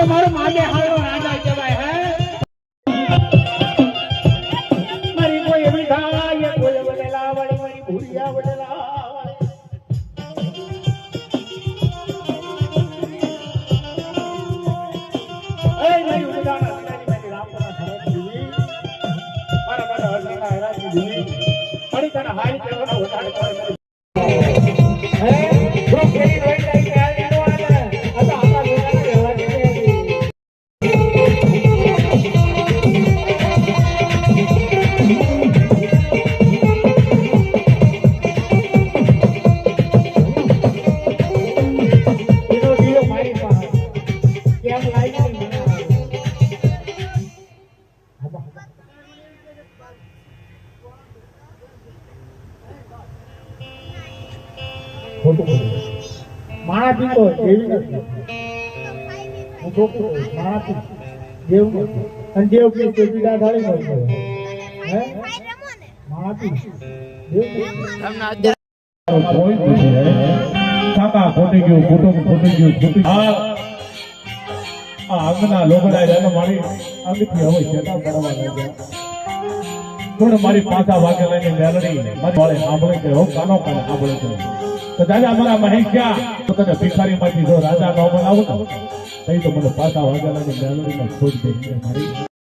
આ તો મારો માગે હારો રાજા કહેવાય, હે? મારી કોઈ એવી થાય કોઈ વડેલા વડે મારી ભૂલિયા વડેલા હે? ખોટું બોલ્યું. માણસ પીતો એવી નથી હું ખોટું. માણસ પીતો. દેવ નથી. અને દેવ કે તો પીડા ઢાળી પડે. હે પીતો. દેવ. કોઈ પૂછે કાકા ખોટી ગયું, કુટુંબ ખોટી ગયું ખોટી આ આગના લોકડા એને મારી અંગથી હવે શેતા કરવા લાગ્યા મારી પાછા વાગે લઈને મેલડી મારી વાળે સાંભળે કે હો, કાનો કાને સાંભળે છે તો દાદા મહેશ ગયા તો તને ભિખારી માંથી જો રાજા ન બનાવું ને તો મને પાછા વાગે લઈને મેલડીમાં છોડી દે મારી